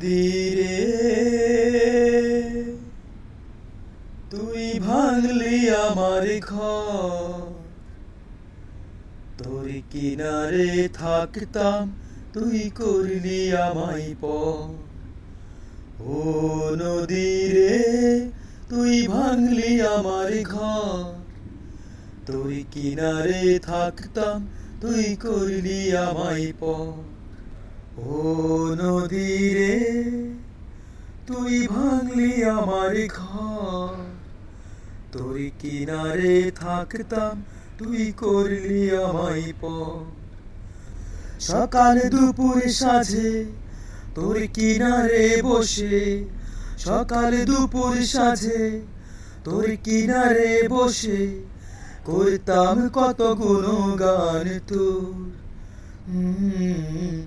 নদীরে, তুই ভাঙলি আমার ঘর। তোর কিনারে থাকতাম, তুই করলি আমায় প ও নদীরে, তুই ভাঙলি আমার ঘর। তোর কিনারে থাকতাম, তুই করলি আমায় প ও নদীরে তুই ভাঙলি আমার ঘর। তোর কিনারে থাকতাম তুই করলি আমায় প সকাল দুপুর সাঝে তোর কিনারে বসে। সকাল দুপুর সাঝে তোর কিনারে বসে। করতাম কত গুণগান তোর। হুম,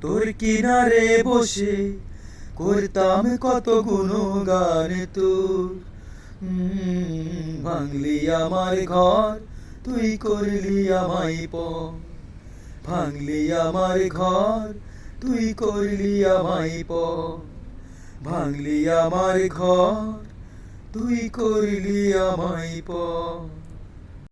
তোর কিনারে বসে করতাম কত গুণগান তোর। ভাঙলি আমার ঘর, তুই করলি আমায় প ভাঙলি আমার ঘর, তুই করলি আমায় প ভাঙলি আমার ঘর, তুই করলি আমায় প